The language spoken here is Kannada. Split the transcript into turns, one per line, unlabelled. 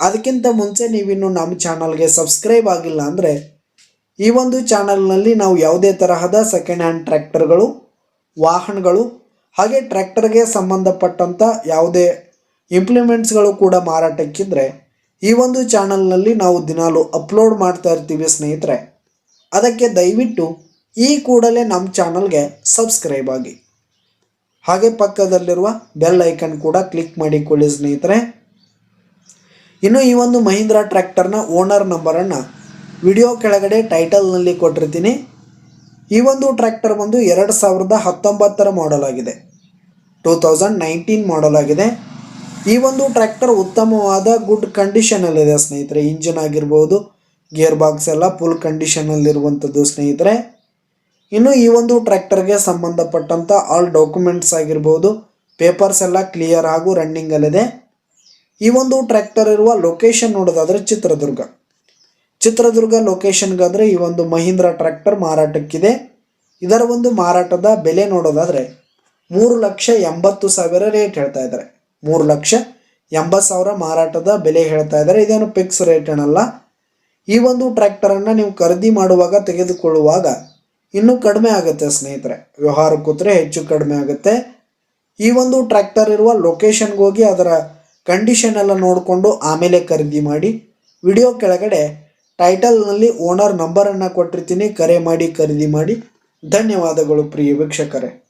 ಅದಕ್ಕಿಂತ ಮುಂಚೆ ನೀವಿನ್ನು ನಮ್ಮ ಚಾನಲ್ಗೆ ಸಬ್ಸ್ಕ್ರೈಬ್ ಆಗಿಲ್ಲ ಅಂದರೆ ಈ ಒಂದು ಚಾನಲ್ನಲ್ಲಿ ನಾವು ಯಾವುದೇ ತರಹದ ಸೆಕೆಂಡ್ ಹ್ಯಾಂಡ್ ಟ್ರ್ಯಾಕ್ಟರ್ಗಳು, ವಾಹನಗಳು, ಹಾಗೆ ಟ್ರ್ಯಾಕ್ಟರ್ಗೆ ಸಂಬಂಧಪಟ್ಟಂಥ ಯಾವುದೇ ಇಂಪ್ಲಿಮೆಂಟ್ಸ್ಗಳು ಕೂಡ ಮಾರಾಟಕ್ಕಿದ್ರೆ ಈ ಒಂದು ಚಾನಲ್ನಲ್ಲಿ ನಾವು ದಿನಾಲು ಅಪ್ಲೋಡ್ ಮಾಡ್ತಾ ಇರ್ತೀವಿ ಸ್ನೇಹಿತರೆ. ಅದಕ್ಕೆ ದಯವಿಟ್ಟು ಈ ಕೂಡಲೇ ನಮ್ಮ ಚಾನಲ್ಗೆ ಸಬ್ಸ್ಕ್ರೈಬ್ ಆಗಿ. ಹಾಗೆ ಪಕ್ಕದಲ್ಲಿರುವ ಬೆಲ್ ಐಕನ್ ಕೂಡ ಕ್ಲಿಕ್ ಮಾಡಿಕೊಳ್ಳಿ ಸ್ನೇಹಿತರೆ. ಇನ್ನು ಈ ಒಂದು ಮಹೀಂದ್ರಾ ಟ್ರ್ಯಾಕ್ಟರ್ನ ಓನರ್ ನಂಬರನ್ನು ವಿಡಿಯೋ ಕೆಳಗಡೆ ಟೈಟಲ್ನಲ್ಲಿ ಕೊಟ್ಟಿರ್ತೀನಿ. ಈ ಒಂದು ಟ್ರ್ಯಾಕ್ಟರ್ ಬಂದು ಎರಡು ಸಾವಿರದ ಹತ್ತೊಂಬತ್ತರ ಮಾಡಲ್ ಆಗಿದೆ. ಟೂ ತೌಸಂಡ್ ನೈನ್ಟೀನ್ ಮಾಡಲ್ ಆಗಿದೆ. ಈ ಒಂದು ಟ್ರ್ಯಾಕ್ಟರ್ ಉತ್ತಮವಾದ ಗುಡ್ ಕಂಡೀಷನಲ್ಲಿದೆ ಸ್ನೇಹಿತರೆ. ಇಂಜಿನ್ ಆಗಿರ್ಬೋದು ಗೇರ್ ಬಾಕ್ಸ್ ಎಲ್ಲ ಫುಲ್ ಕಂಡೀಷನಲ್ಲಿರುವಂಥದ್ದು ಸ್ನೇಹಿತರೆ. ಇನ್ನು ಈ ಒಂದು ಟ್ರ್ಯಾಕ್ಟರ್ಗೆ ಸಂಬಂಧಪಟ್ಟಂಥ ಆಲ್ ಡಾಕ್ಯುಮೆಂಟ್ಸ್ ಆಗಿರ್ಬೋದು ಪೇಪರ್ಸ್ ಎಲ್ಲ ಕ್ಲಿಯರ್ ಹಾಗೂ ರನ್ನಿಂಗಲ್ಲಿದೆ ಈ ಒಂದು ಟ್ರ್ಯಾಕ್ಟರ್ ಇರುವ ಲೊಕೇಶನ್ ನೋಡೋದಾದ್ರೆ ಚಿತ್ರದುರ್ಗ. ಚಿತ್ರದುರ್ಗ ಲೊಕೇಶನ್ಗಾದರೆ ಈ ಒಂದು ಮಹೀಂದ್ರ ಟ್ರ್ಯಾಕ್ಟರ್ ಮಾರಾಟಕ್ಕಿದೆ. ಇದರ ಒಂದು ಮಾರಾಟದ ಬೆಲೆ ನೋಡೋದಾದರೆ ಮೂರು ಲಕ್ಷ ಎಂಬತ್ತು ಸಾವಿರ ರೇಟ್ ಹೇಳ್ತಾ ಇದ್ದಾರೆ. ಮೂರು ಲಕ್ಷ ಎಂಬತ್ತು ಸಾವಿರ ಮಾರಾಟದ ಬೆಲೆ ಹೇಳ್ತಾ ಇದ್ದಾರೆ. ಇದೇನು ಫಿಕ್ಸ್ ರೇಟ್ ಏನಲ್ಲ. ಈ ಒಂದು ಟ್ರ್ಯಾಕ್ಟರನ್ನು ನೀವು ಖರೀದಿ ಮಾಡುವಾಗ ತೆಗೆದುಕೊಳ್ಳುವಾಗ ಇನ್ನೂ ಕಡಿಮೆ ಆಗುತ್ತೆ ಸ್ನೇಹಿತರೆ. ವ್ಯವಹಾರ ಕೂತ್ರೆ ಹೆಚ್ಚು ಕಡಿಮೆ ಆಗುತ್ತೆ. ಈ ಒಂದು ಟ್ರ್ಯಾಕ್ಟರ್ ಇರುವ ಲೊಕೇಶನ್ಗೆ ಹೋಗಿ ಅದರ ಕಂಡೀಷನ್ ಎಲ್ಲ ನೋಡಿಕೊಂಡು ಆಮೇಲೆ ಖರೀದಿ ಮಾಡಿ. ವಿಡಿಯೋ ಕೆಳಗಡೆ ಟೈಟಲ್ನಲ್ಲಿ ಓನರ್ ನಂಬರನ್ನು ಕೊಟ್ಟಿರ್ತೀನಿ. ಕರೆ ಮಾಡಿ, ಖರೀದಿ ಮಾಡಿ. ಧನ್ಯವಾದಗಳು ಪ್ರಿಯ ವೀಕ್ಷಕರೇ.